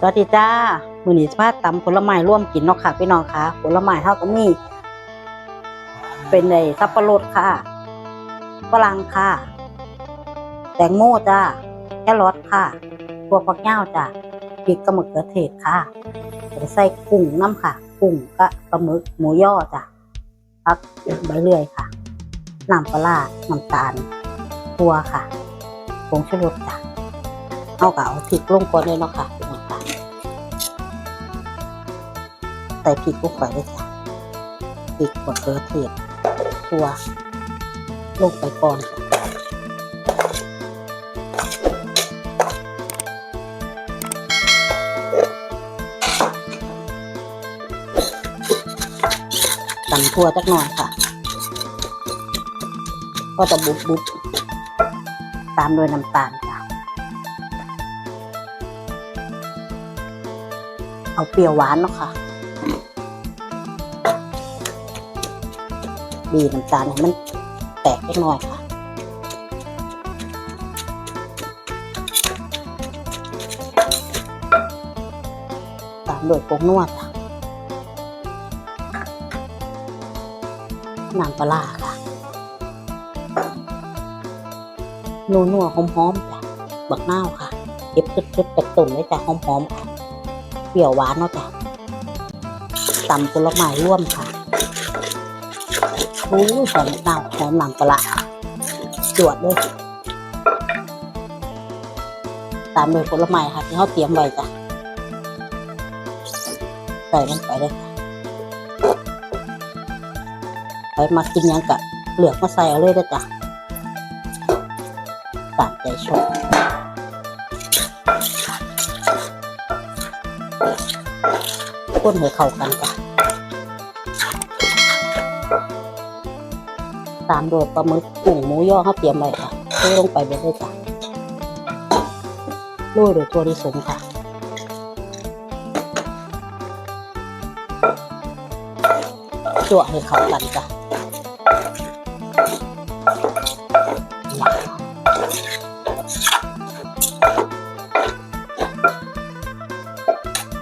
สวัสดีจ้ามือนี้สิพาตำผลไม้ร่วมกินเนาะค่ะ พี่น้องค่ะผลไม้เฮาก็มี เป็นไอ้สับปะรดค่ะฝรั่งค่ะ แตงโมจ้าแครอทค่ะตัวฝักยาจ้าพริกกับมะเขือเทศค่ะจะใส่กุ้งน้ำค่ะ กุ้งกับปลาหมึกหมูย่อจ้ะพักใบเลื่อยค่ะน้ำปลาน้ำตาลตัวค่ะผงชูรสจ้ะเอาก็เอาพริกลงก่อนเลยเนาะค่ะ ส่พริกลงไปเลยจ้ะพริกมะเขือเทศตัวลงไปก่อนค่ะตำทั่วจักหน่อยค่ะ ก็จะบุบบุบตามด้วยน้ำตาลค่ะ เอาเปรี้ยวหวานเนาะค่ะ บีบน้ำตาลให้มันแตกเล็กน้อยค่ะตามด้วยผงนวดค่ะน้ำปลาร้าค่ะนัวนัวๆหอมหอมๆจ้ะบักนาวค่ะเก็บชุดๆจากต้นเลยจ้ะหอมหอมๆค่ะเปรี้ยวหวานเนาะจ้ะตำผลไม้ร่วมค่ะ โอ้ยหอมบักนาหอมน้ำปลาจวดเลยตามด้วยผลไม้ค่ะที่เขาเตรียมไว้จ้ะใส่ลงไปเลยค่ะไปมากินยังกะเหลือกมาใส่เอาเลยเด้จ้ะตามใจชอบคนให้เข้ากันจ้ะ ตามโดยปลาหมึกกุ้งหมูย่อเขาเตรียมไว้ค่ะเทลงไปเบดเลยจ้ะโรยโดวยตัวลิสงค่ะจั่วให้เข้ากันจ้ะ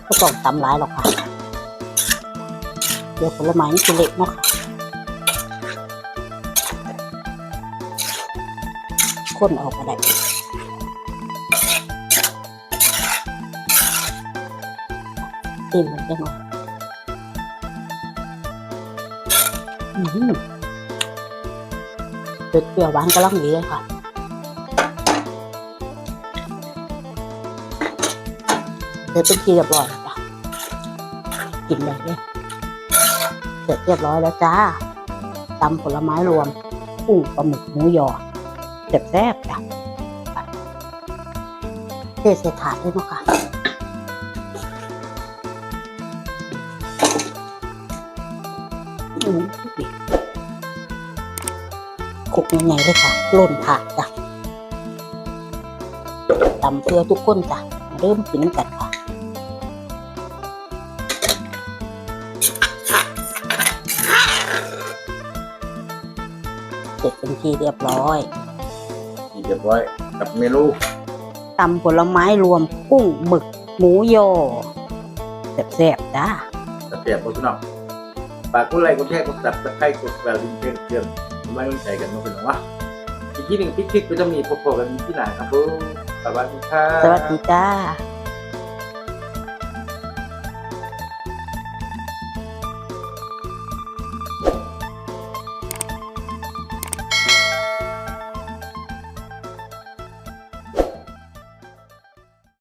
ก็ต้องตำร้ายหรอกค่ะ เดี๋ยวผลไม้นี่จะเละเนาะค่ะ คนออกมาได้ติมมันจะหน่อยอือหือเปรี้ยวหวานกำลังดีเลยค่ะเสร็จเป็นทีเรียบร้อยจ้ะกินเลยเนี่ยเสร็จเรียบร้อยแล้วจ้าตำผลไม้รวมกุ้งปลาหมึกหมูยอ เจ็บแซ่บจ้ะเทใส่ถาดเลยเนาะค่ะขกยังไงเลยค่ะล่นถาดจ้ะตำเพื่อทุกคนจ้ะ เริ่มกินน้ำกันค่ะเสร็จเป็นที่เรียบร้อย เรียบร้อยกับเมนูตำผลไม้รวมกุ้งหมึกหมูยอแซ่บๆจ้าตะเกียบโฆษณาฝากกดไลค์กดแชร์กดซับสไครต์กดแบบลิงก์เพื่อนเพื่อนไม่ต้องใจกันมาเป็นหรอวะอีกที่หนึ่งคลิกๆก็จะมีพบกันที่ไหนครับผมสวัสดีครับสวัสดีจ้า